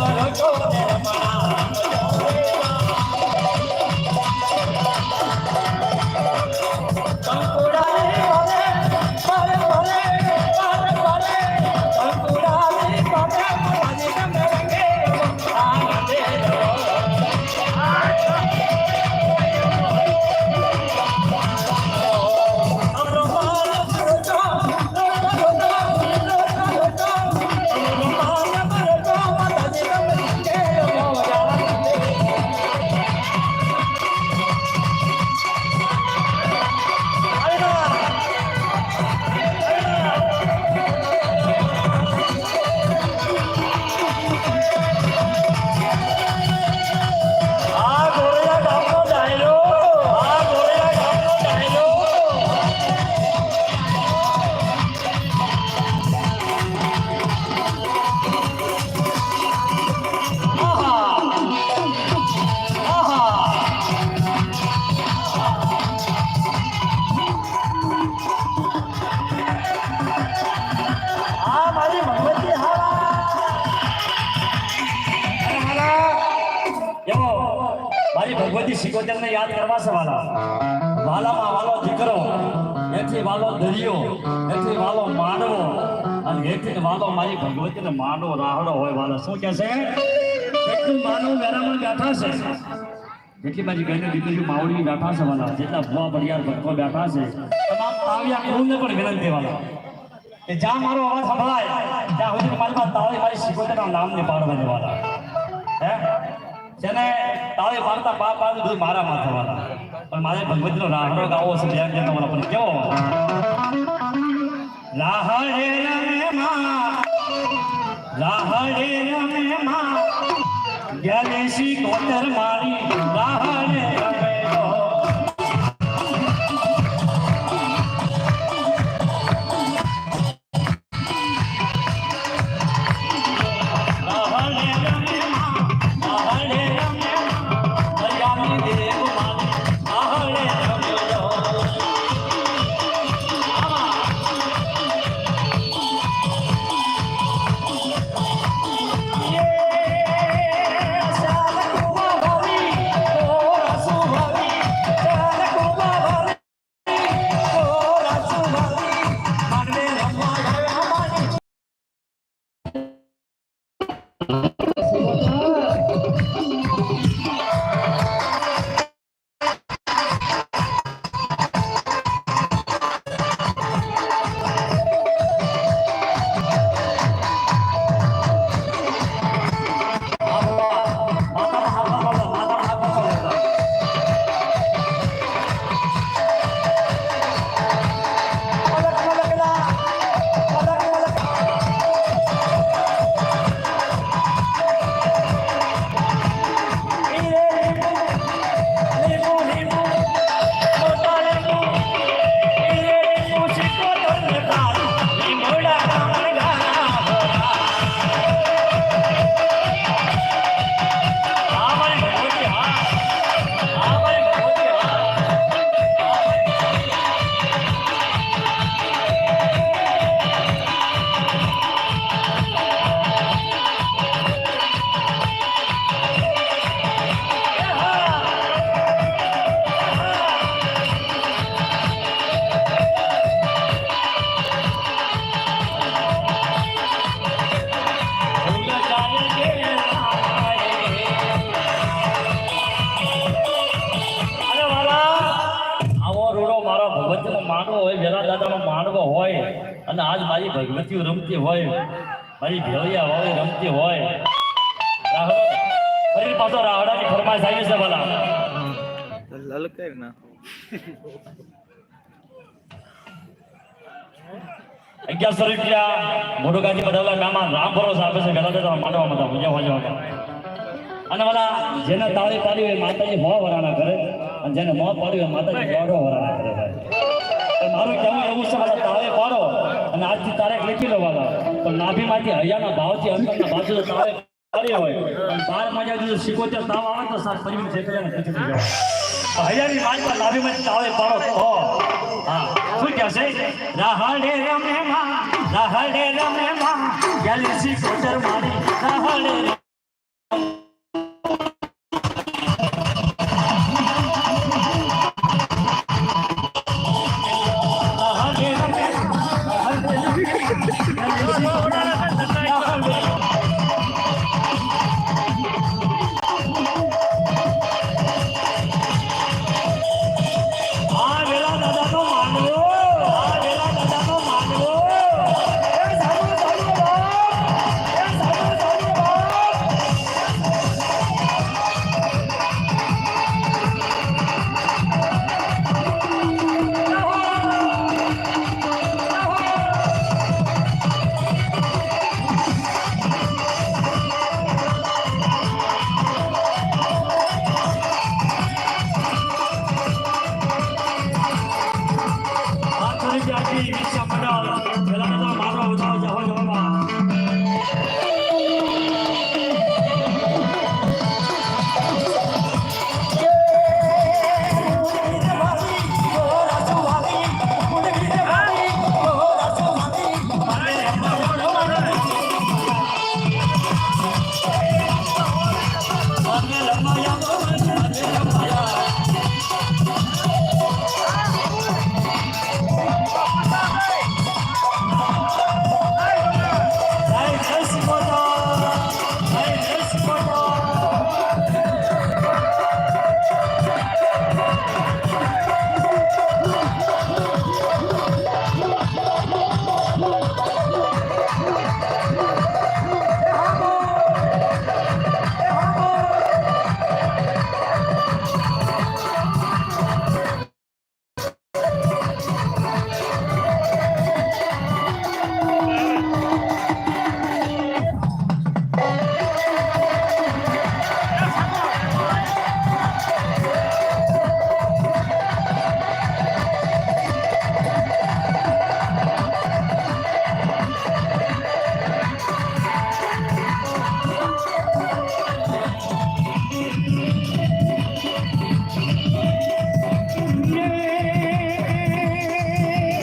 আমার મારી ને યાદ કરવા છે વાલા વાલામાં વાલો દીકરો, એથી વાલો દરિયો, એથી વાલો માંડવો અને એથી વાલો મારી ભગવતીને માંડવો રાહડો હોય વાલો. શું કહે છે? એટલું માનવ મેરામાં બેઠા છે. જેટલી મારી બહેનો દીકરીઓ માવડી બેઠા છે વાલા. જેટલા ભુવા બળિયાર ભક્તો બેઠા છે. તમામ તાવ્યા કુળને પણ વિનંતી વાલા. કે જ્યાં મારો અવાજ સંભળાય, ત્યાં સુધી મારી પાસે તાળી મારી શીખોતેના નામને પાડવા દેવાના હે? જેને તાળી પાડતા પા પાડ બધું મારા માં થવાના. પણ મારે ભગવતીનો રાહરો ગાવો છે જેમ જેમ તમારા પણ કેવો? રાહડે રમે માં રાહડે રમે માં ગેલે કોતર મારી Yeah. હોય અને આજ મારી ભગવતીઓ રમતી હોય, મારી ભેળિયા હોય રમતી હોય. રાહડો ફરી પાછો રાહડાની ના અગિયારસો રૂપિયા છે. પૂજા વાજવા અને વાલા જેને તાળી પાડી હોય માતાજી મોં વરાણા કરે અને જેને મોં પાડ્યું હોય માતાજી કરે આજથી તારીખ લખી લો વાલા પણ નાભીમાંથી હૈયાના ભાવથી અંતરના બાજુ તાળે પાડી હોય. બાર માજા જો સિકોતેર તાવ આવે તો સાત પરિવાર શેકડીને હૈયાની જવા હૈયાની નાભીમાંથી તાવે પાડો તો. હા. શું કહેશે રાહડે રમે માં રાહડે રમે માં, ગેલેક્સી કોટર મારી રાહડે